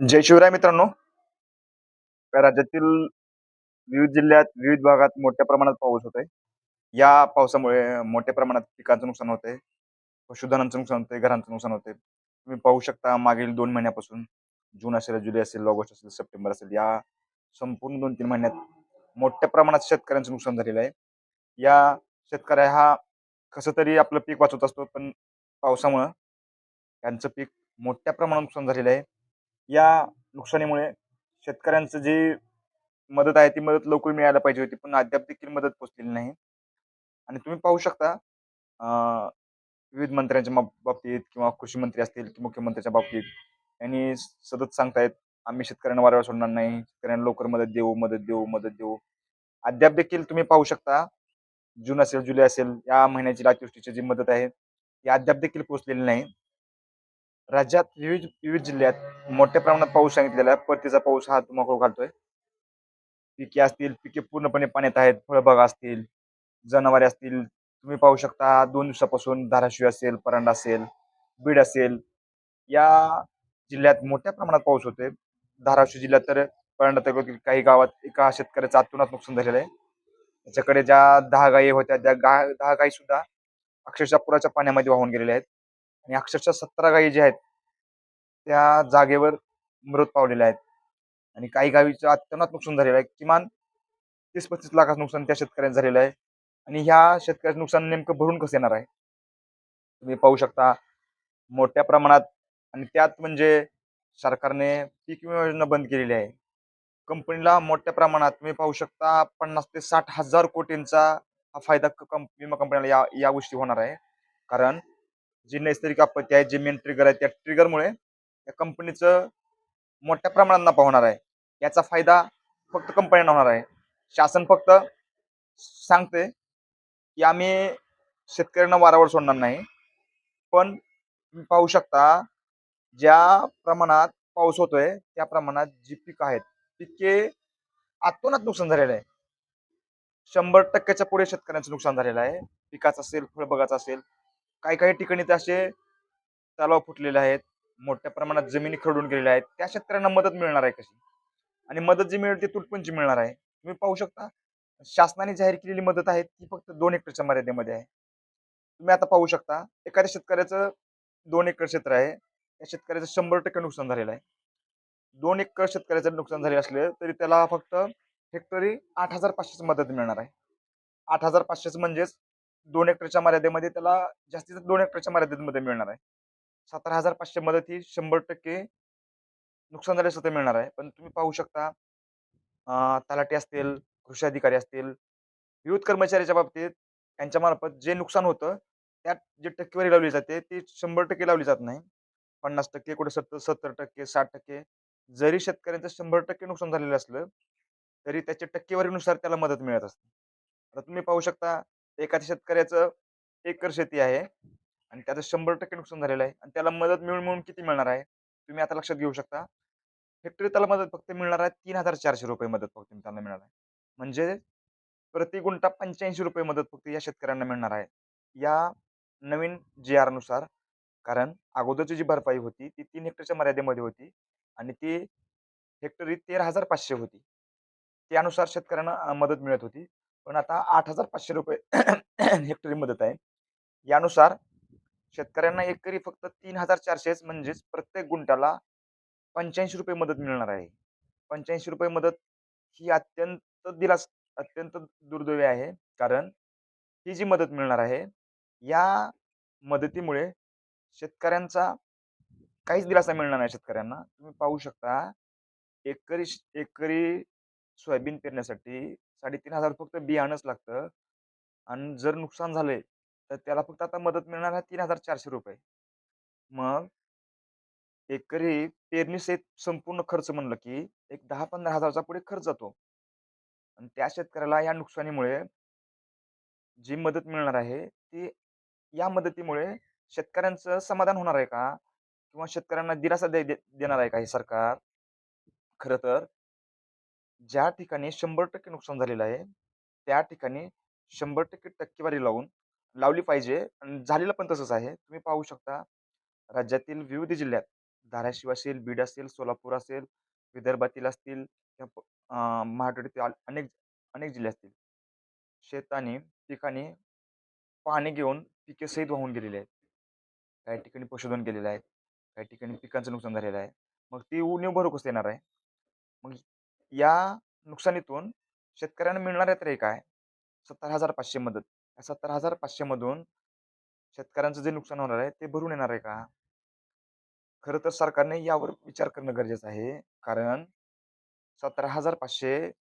जय शिवराय मित्रांनो. राज्यातील विविध जिल्ह्यात विविध भागात मोठ्या प्रमाणात पाऊस होतोय. या पावसामुळे मोठ्या प्रमाणात पिकांचं नुकसान होत आहे पशुधनांचं नुकसान होतंय घरांचं नुकसान होतंय. तुम्ही पाहू शकता मागील दोन महिन्यापासून जून असेल जुलै असेल ऑगस्ट असेल सप्टेंबर असेल या संपूर्ण दोन तीन महिन्यात मोठ्या प्रमाणात शेतकऱ्यांचं नुकसान झालेलं आहे. या शेतकऱ्या हा कसं तरी आपलं पीक वाचवत असतो पण पावसामुळं त्यांचं पीक मोठ्या प्रमाणात नुकसान झालेलं आहे. या नुकसानीमुळे शेतकऱ्यांचं जी मदत आहे ती मदत लवकर मिळायला पाहिजे होती. पण अद्याप देखील मदत पोचलेली नाही. आणि तुम्ही पाहू शकता विविध मंत्र्यांच्या बाबतीत किंवा कृषी मंत्री असतील की मुख्यमंत्र्यांच्या बाबतीत यांनी सतत सांगतायत आम्ही शेतकऱ्यांना वाऱ्यावर सोडणार नाही. शेतकऱ्यांना लवकर मदत देऊ मदत देऊ मदत देऊ. अद्याप देखील तुम्ही पाहू शकता जून असेल जुलै असेल या महिन्याची अतिवृष्टीची जी मदत आहे ती अद्याप देखील पोहोचलेली नाही. राज्यात विविध विविध जिल्ह्यात मोठ्या प्रमाणात पाऊस सांगितलेला आहे. परतीचा पाऊस हा धुमाकूळ घालतोय. पिके असतील पिके पूर्णपणे पाण्यात आहेत फळबागा असतील जनावरे असतील तुम्ही पाहू शकता दोन दिवसापासून धाराशिव असेल परांडा असेल बीड असेल या जिल्ह्यात मोठ्या प्रमाणात पाऊस होतोय. धाराशिव जिल्ह्यात तर परांडा तालुक्यातील काही गावात एका शेतकऱ्याचं अतोनात नुकसान झालेलं आहे. त्याच्याकडे ज्या दहा गायी होत्या त्या गा दहा गायी सुद्धा अक्षरशः पुराच्या पाण्यामध्ये वाहून गेलेल्या आहेत. आणि अक्षरशः सतरा गायी ज्या आहेत त्या जागेवर मृत पावलेल्या आहेत. आणि काही गावीचं अत्यंत नुकसान झालेलं आहे. किमान तीस पस्तीस लाखाचं नुकसान त्या शेतकऱ्यांचं झालेलं आहे. आणि ह्या शेतकऱ्याचं नुकसान नेमकं भरून कसं येणार आहे? तुम्ही पाहू शकता मोठ्या प्रमाणात आणि त्यात म्हणजे सरकारने पीक विमा योजना बंद केलेली आहे. कंपनीला मोठ्या प्रमाणात तुम्ही पाहू शकता पन्नास ते साठ हजार कोटींचा हा फायदा क- विमा कंपनीला या या गोष्टी होणार आहे. कारण जी नैसर्गिक आपत्ती आहे जी मेन ट्रिगर आहे त्या ट्रिगरमुळे त्या कंपनीचं मोठ्या प्रमाणात नफा होणार आहे. याचा फायदा फक्त कंपन्यांना होणार आहे. शासन फक्त सांगते की आम्ही शेतकऱ्यांना वारावर सोडणार नाही. पण तुम्ही पाहू शकता ज्या प्रमाणात पाऊस होतोय त्या प्रमाणात जी पिकं आहेत पिके आतोनात नुकसान झालेलं आहे. शंभर टक्क्याच्या पुढे शेतकऱ्यांचं नुकसान झालेलं आहे. पिकाचं असेल फळबागाचं असेल काही काही ठिकाणी तर असे तलाव फुटलेले आहेत. मोठ्या प्रमाणात जमिनी खरडून गेलेल्या आहेत. त्या शेतकऱ्यांना मदत मिळणार आहे कशी? आणि मदत जी मिळेल ती तुटपंची मिळणार आहे. तुम्ही पाहू शकता शासनाने जाहीर केलेली मदत आहे ती फक्त दोन एकरच्या मर्यादेमध्ये आहे. तुम्ही आता पाहू शकता एखाद्या शेतकऱ्याचं दोन एकर क्षेत्र आहे. त्या शेतकऱ्याचं शंभर टक्के नुकसान झालेलं आहे. दोन एकर शेतकऱ्याचं नुकसान झाले असले तरी त्याला फक्त हेक्टरी आठ हजार पाचशेच मदत मिळणार आहे. आठ हजार पाचशेच म्हणजेच दोन एकरच्या मर्यादेमध्ये त्याला जास्तीत जास्त दोन एकरच्या मर्यादेमध्ये मिळणार आहे. सतरा हजार पाचशे मदत ही शंभर टक्के नुकसान झाल्यास ते मिळणार आहे. पण तुम्ही पाहू शकता अं, तलाठी असतील कृषी अधिकारी असतील विविध कर्मचाऱ्याच्या बाबतीत यांच्या मार्फत जे नुकसान होतं त्यात जे टक्केवारी लावली जाते ती शंभर टक्के लावली जात नाही. पन्नास टक्के कुठे सत्तर सत्तर टक्के साठ टक्के जरी शेतकऱ्यांचं शंभर टक्के नुकसान झालेलं असलं तरी त्याच्या टक्केवारीनुसार त्याला मदत मिळत असते. आता तुम्ही पाहू शकता एखाद्या शेतकऱ्याचं एकर शेती आहे आणि त्याचं शंभर टक्के नुकसान झालेलं आहे आणि त्याला मदत मिळून मिळून किती मिळणार आहे? तुम्ही आता लक्षात घेऊ शकता. हेक्टरी त्याला मदत फक्त मिळणार आहे तीन हजार चारशे रुपये मदत फक्त त्यांना मिळणार आहे. म्हणजे प्रति गुंठा पंच्याऐंशी रुपये मदत फक्त या शेतकऱ्यांना मिळणार आहे. या नवीन जी आरनुसार कारण अगोदरची जी भरपाई होती ती तीन हेक्टरच्या मर्यादेमध्ये होती आणि ती हेक्टरी तेरा हजार पाचशे होती. त्यानुसार शेतकऱ्यांना मदत मिळत होती. पण आता आठ हजार पाचशे रुपये हेक्टरी मदत आहे. यानुसार शेतकऱ्यांना एकरी फक्त तीन हजार चारशेच म्हणजेच प्रत्येक गुंठाला पंच्याऐंशी रुपये मदत मिळणार आहे. पंच्याऐंशी रुपये मदत ही अत्यंत दिलास अत्यंत दुर्दैवी आहे. कारण ही जी मदत मिळणार आहे या मदतीमुळे शेतकऱ्यांचा काहीच दिलासा मिळणार नाही शेतकऱ्यांना. तुम्ही पाहू शकता एकरी श- एकरी सोयाबीन पेरण्यासाठी साडेतीन हजार फक्त बियाणंच लागतं. आणि जर नुकसान झाले तर त्याला फक्त आता मदत मिळणार आहे तीन हजार चारशे रुपये. मग एकरी पेरणी सहित संपूर्ण खर्च म्हणलं की एक दहा पंधरा हजारचा पुढे खर्च जातो. आणि त्या शेतकऱ्याला या नुकसानीमुळे जी मदत मिळणार आहे ती या मदतीमुळे शेतकऱ्यांचं समाधान होणार आहे का? किंवा शेतकऱ्यांना दिलासा दे दे- देणार आहे का हे सरकार? खरं तर ज्या ठिकाणी शंभर टक्के नुकसान झालेलं आहे त्या ठिकाणी शंभर टक्के टक्केवारी लावून लावली पाहिजे आणि झालेलं पण तसंच आहे तुम्ही पाहू शकता राज्यातील विविध जिल्ह्यात धाराशिव असेल, बीड असेल, सोलापूर असेल, विदर्भातील असतील किंवा महाराष्ट्रातील अनेक अनेक जिल्हे असतील. शेताने, पिकाने पाणी घेऊन पिके सहित वाहून गेलेली आहेत. काही ठिकाणी पशुधन गेलेलं आहे. काही ठिकाणी पिकांचं नुकसान झालेलं आहे. मग ती उणीव भरू कसं येणार आहे? मग या नुकसानीतून शेतकऱ्यांना मिळणार आहे तरी काय? 17,500 मदत. या 17,500 मधून शेतकऱ्यांचं जे नुकसान होणार आहे ते भरून येणार आहे का? खरं तर सरकारने यावर विचार करणं गरजेचं आहे. कारण 17,500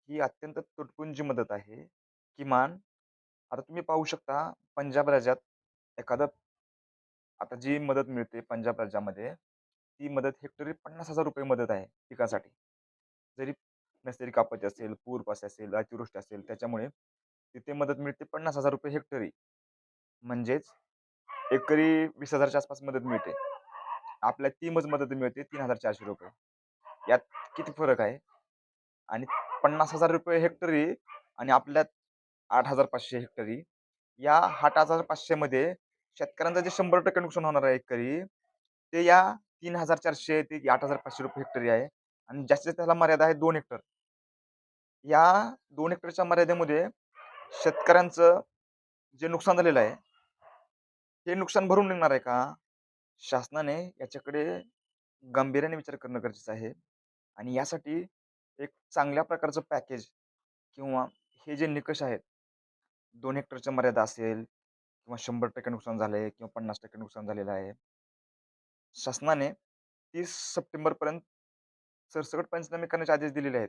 ही अत्यंत तुटपुंजी मदत आहे. किमान आता तुम्ही पाहू शकता पंजाब राज्यात एखादं आता जी मदत मिळते पंजाब राज्यामध्ये, ती मदत हेक्टरी ₹50,000 मदत आहे पिकासाठी. जरी नैसर्गिक आपत्ती असेल, पूर पास असेल, अतिवृष्टी असेल त्याच्यामुळे तिथे मदत मिळते ₹50,000 हेक्टरी. म्हणजेच एकरी 20,000च्या आसपास मदत मिळते. आपल्या तीमच मदत मिळते ₹3,400. यात किती फरक आहे? आणि ₹50,000 हेक्टरी आणि आपल्यात 8,500 हेक्टरी. या आठ हजार पाचशेमध्ये शेतकऱ्यांचं जे 100% नुकसान होणार आहे एकरी, ते या 3,400 ते ₹8,500 हेक्टरी आहे आणि जास्तीत जास्त त्याला मर्यादा आहे दोन हेक्टर. या दोन हेक्टरच्या मर्यादेमध्ये शेतकऱ्यांचं जे नुकसान झालेलं आहे, हे नुकसान भरून निघणार आहे का? शासनाने याच्याकडे गांभीर्याने विचार करणं गरजेचं आहे आणि यासाठी एक चांगल्या प्रकारचं पॅकेज किंवा हे जे निकष आहेत, दोन हेक्टरच्या मर्यादा असेल किंवा 100% नुकसान झालं आहे किंवा 50% नुकसान झालेलं आहे. शासनाने तीस सप्टेंबरपर्यंत सरसकट पंचनामे करण्याचे आदेश दिलेले आहेत.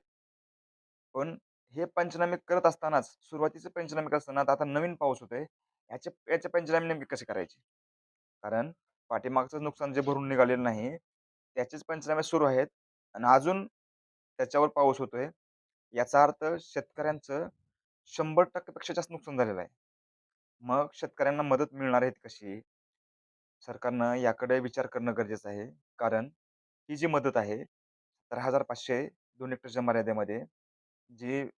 पण हे पंचनामे करत असतानाच सुरुवातीचे पंचनामे करत असताना आता नवीन पाऊस होतोय. याचे याचे पंचनामे नेमके कसे करायचे? कारण पाठीमागचं नुकसान जे भरून निघालेलं नाही, त्याचेच पंचनामे सुरू आहेत आणि अजून त्याच्यावर पाऊस होतोय. याचा अर्थ शेतकऱ्यांचं शंभर टक्केपेक्षा जास्त नुकसान झालेलं आहे. मग शेतकऱ्यांना मदत मिळणार आहे कशी? सरकारनं याकडे विचार करणं गरजेचं आहे. कारण ही जी मदत आहे 17,500 2 हेक्टरच्या मर्यादेमध्ये जी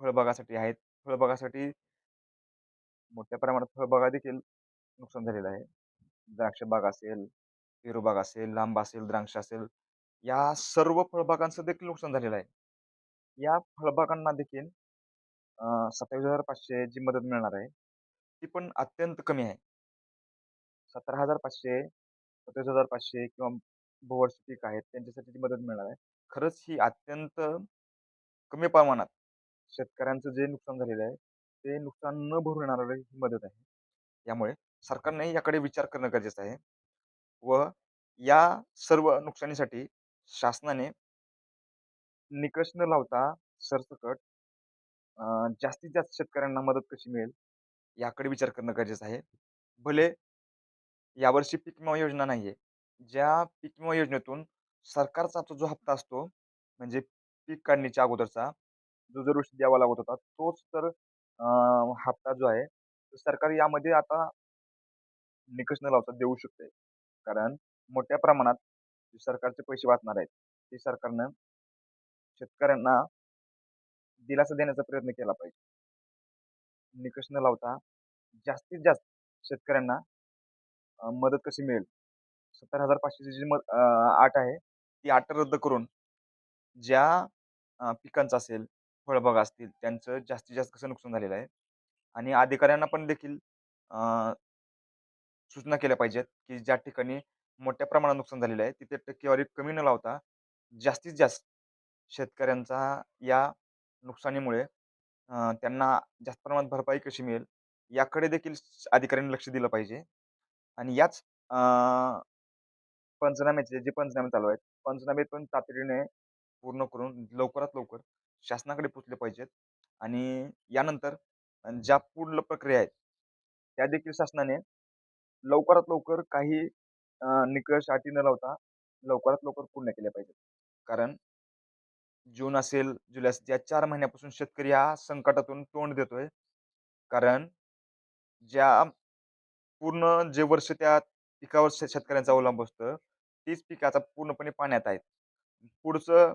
फळबागासाठी आहेत. फळबागासाठी मोठ्या प्रमाणात फळबागा देखील नुकसान झालेलं आहे. द्राक्ष बाग असेल, पेरूबाग असेल, लांब असेल, द्राक्ष असेल, या सर्व फळबागांचं देखील नुकसान झालेलं आहे. या फळबागांना देखील अ, 27,500 जी मदत मिळणार आहे, ती पण अत्यंत कमी आहे. 17,500, 27,500 किंवा बहुवर्षीय पीक आहेत त्यांच्यासाठी ती मदत मिळणार आहे. खरंच ही अत्यंत कमी प्रमाणात शेतकऱ्यांचं जे नुकसान झालेलं आहे, ते नुकसान न भरून येणारी ही मदत आहे. यामुळे सरकारने याकडे विचार करणं गरजेचं आहे व या सर्व नुकसानीसाठी शासनाने निकष न लावता सरसकट जास्तीत जास्त शेतकऱ्यांना मदत कशी मिळेल याकडे विचार करणं गरजेचं आहे. भले यावर्षी पीक विमा योजना नाहीये. ज्या पीक विमा योजनेतून सरकारचा तो जो हप्ता असतो, म्हणजे पीक काढणीच्या अगोदरचा, जो दरवर्षी द्यावा लागत होता, तोच तर हप्ता जो आहे, सरकार यामध्ये आता निकष न लावता देऊ शकते. कारण मोठ्या प्रमाणात जे सरकारचे पैसे वाचणार आहेत, ते सरकारनं शेतकऱ्यांना दिलासा देण्याचा प्रयत्न केला पाहिजे. निकष न लावता जास्तीत जास्त शेतकऱ्यांना मदत कशी मिळेल? सत्तर हजार पाचशेची जी मद आठ अट आहे, ती अट रद्द करून ज्या अ, पिकांचं असेल, फळबागा असतील, त्यांचं जास्तीत जास्त कसं नुकसान झालेलं आहे? आणि अधिकाऱ्यांना पण देखील अ, सूचना केल्या पाहिजेत, की ज्या ठिकाणी मोठ्या प्रमाणात नुकसान झालेलं आहे, तिथे टक्केवारी कमी न लावता जास्तीत जास्त शेतकऱ्यांचा या नुकसानीमुळे अ, त्यांना जास्त प्रमाणात भरपाई कशी मिळेल, याकडे देखील स अधिकाऱ्यांनी लक्ष दिलं पाहिजे. आणि याच अ, पंचनाम्याचे जे पंचनामे चालू आहेत, पंचनामे पण तातडीने पूर्ण करून लवकरात लवकर शासनाकडे पोचले पाहिजेत आणि यानंतर ज्या पूर्ण प्रक्रिया आहेत, त्या देखील शासनाने लवकरात लवकर काही निकष अटी न लावता लवकरात लवकर पूर्ण केल्या पाहिजेत. कारण जून असेल, जुलै असेल, या चार महिन्यापासून शेतकरी हा संकटातून तोंड देतोय. कारण ज्या पूर्ण जे वर्ष त्या पिकावर शेतकऱ्यांचा अवलंब असतं, तीच पिकाचा पूर्णपणे पाण्यात आहेत. पुढचं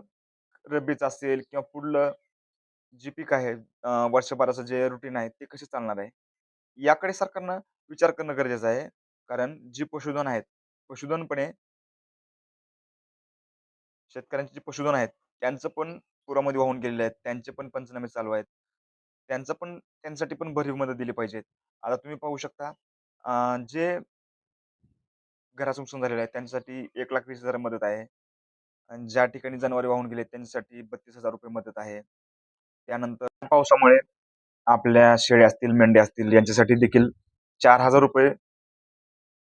रब्बीच असेल किंवा पुढलं जे पीक आहे वर्षभराचं जे रुटीन आहे, ते कसे चालणार आहे? याकडे सरकारनं विचार करणं गरजेचं आहे. कारण जी पशुधन आहेत, पशुधनपणे शेतकऱ्यांचे जे पशुधन आहेत, त्यांचं पण पुरामध्ये वाहून गेलेले आहेत. त्यांचे पण पंचनामे चालू आहेत. त्यांचं पण त्यांच्यासाठी पण भरीव मदत दिली पाहिजे. आता तुम्ही पाहू शकता जे घराचं नुकसान झालेलं आहे त्यांच्यासाठी ₹1,20,000 मदत आहे. आणि ज्या ठिकाणी जनावरे वाहून गेले त्यांच्यासाठी ₹32,000 मदत आहे. त्यानंतर पावसामुळे आपल्या शेळ्या असतील, मेंढ्या असतील यांच्यासाठी देखील ₹4,000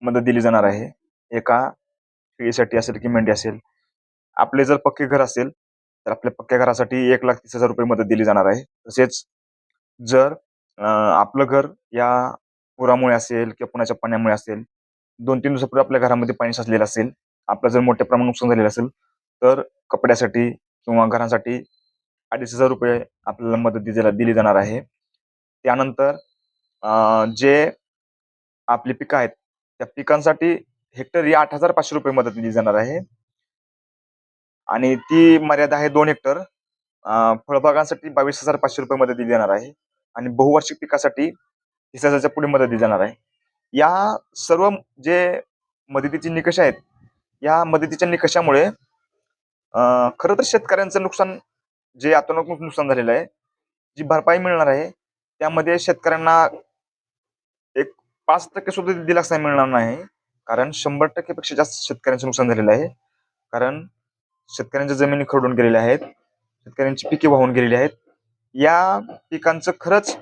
मदत दिली जाणार आहे. एका शेळीसाठी असेल की मेंढी असेल. आपले जर पक्के घर असेल, तर आपल्या पक्क्या घरासाठी ₹1,30,000 मदत दिली जाणार आहे. तसेच जर आपलं घर या पुरामुळे असेल किंवा पुण्याच्या पाण्यामुळे असेल, 2-3 दिवसापूर्वी आपल्या घरामध्ये पाणी साचलेलं असेल, आपलं जर मोठ्या प्रमाणात नुकसान झालेलं असेल, तर कपड्यासाठी किंवा घरासाठी ₹2,500 आपल्याला मदत दिला दिली जाणार आहे. त्यानंतर जे आपली पिकं आहेत, त्या पिकांसाठी हेक्टरी ₹8,500 मदत दिली जाणार आहे. आणि ती मर्यादा आहे दोन हेक्टर. फळबागांसाठी बावीस हजार पाचशे रुपये मदत दिली जाणार आहे. आणि बहुवार्षिक पिकासाठी 30,000च्या पुढे मदत दिली जाणार आहे. या सर्व जे मदतीचे निकष आहेत, या मदतीच्या निकषामुळे खर तर शेतकऱ्यांचं नुकसान जे अतोनात नुकसान झालेलं आहे, जी भरपाई मिळणार आहे, त्यामध्ये शेतकऱ्यांना एक पाच टक्के सुद्धा दिलासा मिळणार नाही. कारण शंभर टक्केपेक्षा जास्त शेतकऱ्यांचं नुकसान झालेलं आहे. कारण शेतकऱ्यांच्या जमिनी खरडून गेलेल्या आहेत. शेतकऱ्यांची पिके वाहून गेलेली आहेत. या पिकांचं खरंच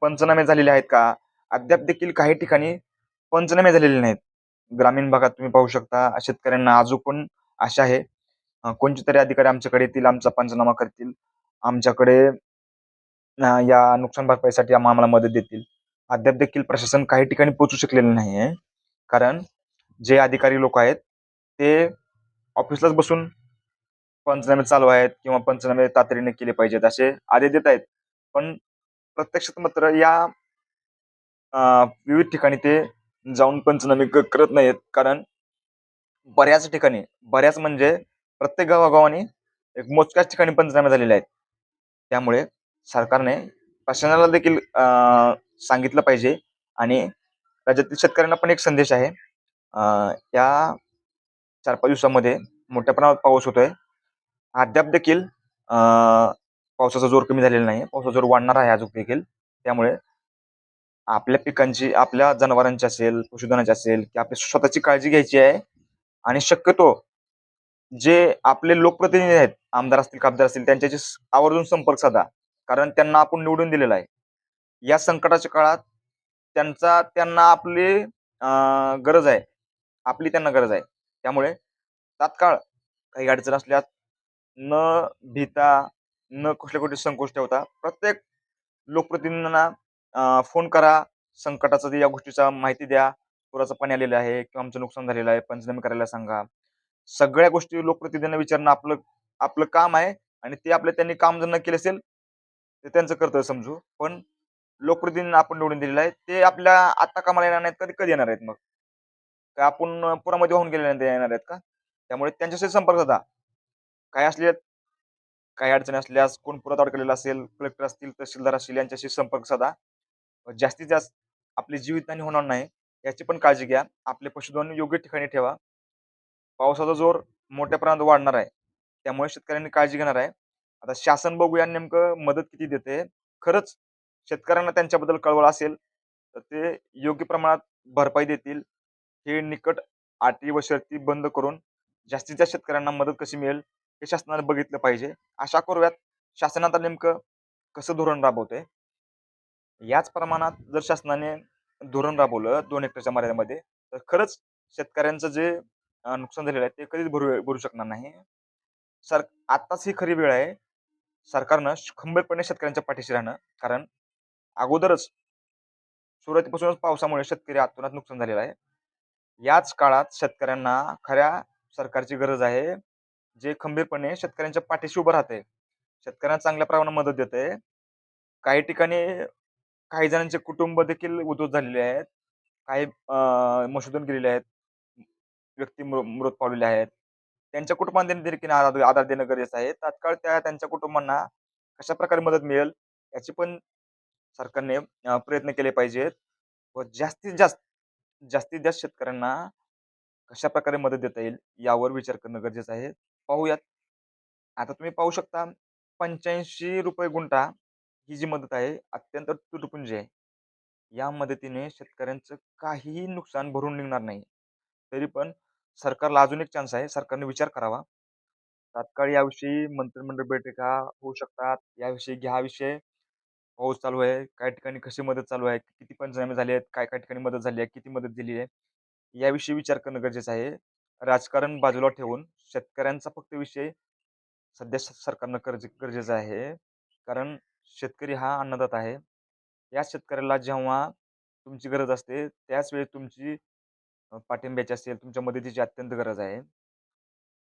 पंचनामे झालेले आहेत का? अद्याप देखील काही ठिकाणी पंचनामे झालेले नाहीत. ग्रामीण भागात तुम्ही पाहू शकता शेतकऱ्यांना अजून पण आशा आहे. कोणते तरी अधिकारी आमच्याकडे येतील, आमचा पंचनामा करतील. आमच्याकडे या नुकसान भरपाईसाठी आम्हाला मदत देतील. अद्याप देखील प्रशासन काही ठिकाणी पोहोचू शकलेलं नाही आहे कारण जे अधिकारी लोक आहेत, ते ऑफिसलाच बसून पंचनामे चालू आहेत किंवा पंचनामे तातडीने केले पाहिजेत असे आदेश देत आहेत. पण प्रत्यक्षात मात्र या विविध ठिकाणी ते जाऊन पंचनामे करत नाहीत कारण बऱ्याच ठिकाणी, बऱ्याच म्हणजे प्रत्येक गावागावाने एक मोजक्याच ठिकाणी पंचनामे झालेले आहेत. त्यामुळे सरकारने प्रशासनाला देखील सांगितलं पाहिजे आणि राज्यातील शेतकऱ्यांना पण एक संदेश आहे. या 4-5 दिवसामध्ये मोठ्या प्रमाणात पाऊस होतोय. अद्याप देखील पावसाचा जोर कमी झालेला नाही पावसाचा जोर वाढणार आहे अजून देखील. त्यामुळे आपल्या पिकांची, आपल्या जनावरांची असेल, पशुधनाची असेल की आपली स्वतःची काळजी घ्यायची आहे आणि शक्यतो जे आपले लोकप्रतिनिधी आहेत, आमदार असतील, खासदार असतील त्यांच्याशी आवर्जून संपर्क साधा. कारण त्यांना आपण निवडून दिलेला आहे. या संकटाच्या काळात त्यांचा त्यांना आपली गरज आहे. आपली त्यांना गरज आहे. त्यामुळे तात्काळ काही अडचण असल्यास न भिता, न कुठल्या कुठे संकोच ठेवता प्रत्येक लोकप्रतिनिधींना फोन करा. संकटाचा या गोष्टीचा माहिती द्या. पुराचं पाणी आलेलं आहे किंवा आमचं नुकसान झालेलं आहे, पंचनामे करायला सांगा. सगळ्या गोष्टी लोकप्रतिनिधींना विचारणं आपलं आपलं काम आहे आणि ते आपलं त्यांनी काम जर न केलं असेल, ते त्यांचं कर्तव्य समजू. पण लोकप्रतिनिधींना आपण निवडून दिलेलं आहे. ते आपल्या आत्ता कामाला येणार नाहीत, कधी कधी येणार आहेत मग? का आपण पुरामध्ये वाहून गेल्यानंतर येणार आहेत का? त्यामुळे त्यांच्याशी संपर्क साधा. काय असले काही अडचणी असल्यास, कोण पुरात अडकलेला असेल, कलेक्टर असतील, तहसीलदार असतील यांच्याशी संपर्क साधा. जास्तीत जास्त आपली जीवितहानी होणार नाही याची पण काळजी घ्या. आपले पशुधन योग्य ठिकाणी ठेवा. पावसाचा जोर मोठ्या प्रमाणात वाढणार आहे. त्यामुळे शेतकऱ्यांनी काळजी घेणार आहे. आता शासन बघूया नेमकं मदत किती देते. खरंच शेतकऱ्यांना त्यांच्याबद्दल कळवळ असेल, तर ते योग्य प्रमाणात भरपाई देतील. हे निकट अटी व शर्ती बंद करून जास्तीत जास्त शेतकऱ्यांना मदत कशी मिळेल, हे शासनाने बघितलं पाहिजे. अशा करूयात शासन आता नेमकं कसं धोरण राबवते याच प्रमाणात जर शासनाने धोरण राबवलं दोन हेक्टरच्या मर्यादेमध्ये, तर खरंच शेतकऱ्यांचं जे नुकसान झालेलं आहे ते कधीच भरू भरू शकणार नाही. सर आत्ताच ही खरी वेळ आहे. सरकारनं खंबीरपणे शेतकऱ्यांच्या पाठीशी राहणं. कारण अगोदरच सुरुवातीपासूनच पावसामुळे शेतकरी अतोनात नुकसान झालेलं आहे. याच काळात शेतकऱ्यांना खऱ्या सरकारची गरज आहे, जे खंबीरपणे शेतकऱ्यांच्या पाठीशी उभं राहते शेतकऱ्यांना चांगल्या प्रमाणात मदत देते काही ठिकाणी काही जणांचे कुटुंब देखील उद्ध्वस्त झालेले आहेत. काही मशोधन मशूदन गेलेले आहेत. व्यक्ती मृ मृत पावलेले आहेत. त्यांच्या कुटुंबांना देखील आधार आधार देणं गरजेचं आहे. तात्काळ त्या त्यांच्या कुटुंबांना कशा प्रकारे मदत मिळेल याची पण सरकारने प्रयत्न केले पाहिजेत. व जास्तीत जास्त, जास्तीत जास्त शेतकऱ्यांना कशा प्रकारे मदत देता येईल यावर विचार करणं गरजेचं आहे. पाहूयात. आता तुम्ही पाहू शकता ₹85 गुंठा ही जी मदत आहे अत्यंत तुटपुंजी आहे. या मदतीने शेतकऱ्यांचं काहीही नुकसान भरून निघणार नाही. तरी पण सरकारला अजून एक चान्स आहे. सरकारने विचार करावा. तात्काळ याविषयी मंत्रिमंडळ बैठका होऊ शकतात. याविषयी घ्या विषय पाऊस चालू आहे. काही ठिकाणी कशी मदत चालू आहे, किती पंचनामे झाले आहेत, काय-काय ठिकाणी मदत झाली आहे, किती मदत दिली आहे, याविषयी विचार करणं गरजेचं आहे. राजकारण बाजूला ठेवून शेतकऱ्यांचा फक्त विषय सध्या स सरकारनं गरजे गरजेचं आहे. कारण शेतकरी हा अन्नदाता आहे. या शेतकऱ्याला जेव्हा तुमची गरज असते, त्याच वेळी तुमची पाठिंब्याची असेल, तुमच्या मदतीची अत्यंत गरज आहे.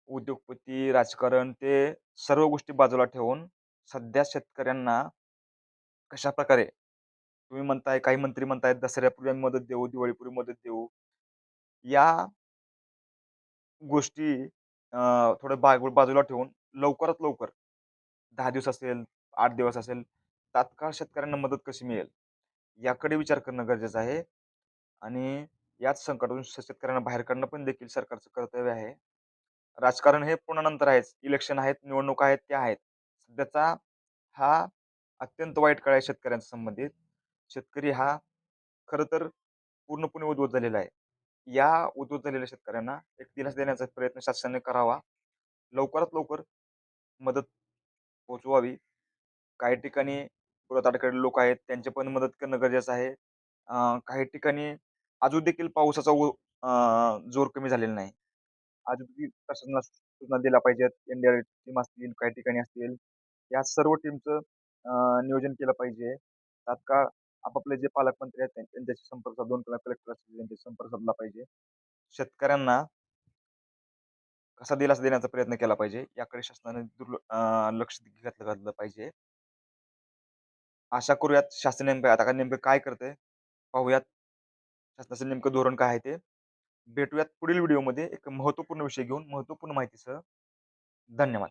उद्योगपती, राजकारण ते सर्व गोष्टी बाजूला ठेवून सध्या शेतकऱ्यांना कशाप्रकारे तुम्ही म्हणताय, काही मंत्री म्हणतायत दसऱ्यापूर्वी आम्ही मदत देऊ, दिवाळीपूर्वी मदत देऊ. या गोष्टी थोडं बाग बाजूला ठेवून लवकरात लवकर दहा दिवस असेल, आठ दिवस असेल, तात्काळ शेतकऱ्यांना मदत कशी मिळेल, याकडे विचार करणं गरजेचं आहे. आणि याच संकटातून शेतकऱ्यांना बाहेर काढणं पण देखील सरकारचं कर्तव्य आहे. राजकारण हे पूर्णानंतर नंतर आहेच. इलेक्शन आहेत, निवडणुका आहेत, त्या आहेत. सध्याचा हा अत्यंत वाईट काळ आहे शेतकऱ्यांच्या संबंधित. शेतकरी हा खरं तर पूर्णपणे उद्ध्वस्त झालेला आहे. या उद्ध्वस्त झालेल्या शेतकऱ्यांना एक दिलास देण्याचा प्रयत्न शासनाने करावा. लवकरात लवकर मदत पोहोचवावी. काही ठिकाणी पुरातहातकडे लोक आहेत, त्यांची पण मदत करणं गरजेचं आहे. काही ठिकाणी अजून देखील पावसाचा जोर कमी झालेला नाही. अजून देखील प्रशासनाला सूचना दिल्या पाहिजेत. एन डी आर टीम असतील, काही ठिकाणी असतील. या सर्व टीमचं नियोजन केलं पाहिजे. तात्काळ आपापले जे पालकमंत्री आहेत त्यांच्याशी संपर्क साधून किंवा कलेक्टर असतील त्यांच्याशी संपर्क साधला पाहिजे. शेतकऱ्यांना कसा दिलासा देण्याचा प्रयत्न केला पाहिजे, याकडे शासनाने दुर्ल लक्ष घातलं घातलं पाहिजे. आशा करूयात शासन नेमकं आता काय नेमकं काय करते पाहूयात. शासनाचं नेमकं धोरण काय आहे ते. भेटूयात पुढील व्हिडिओमध्ये एक महत्त्वपूर्ण विषय घेऊन, महत्त्वपूर्ण माहितीसह. धन्यवाद.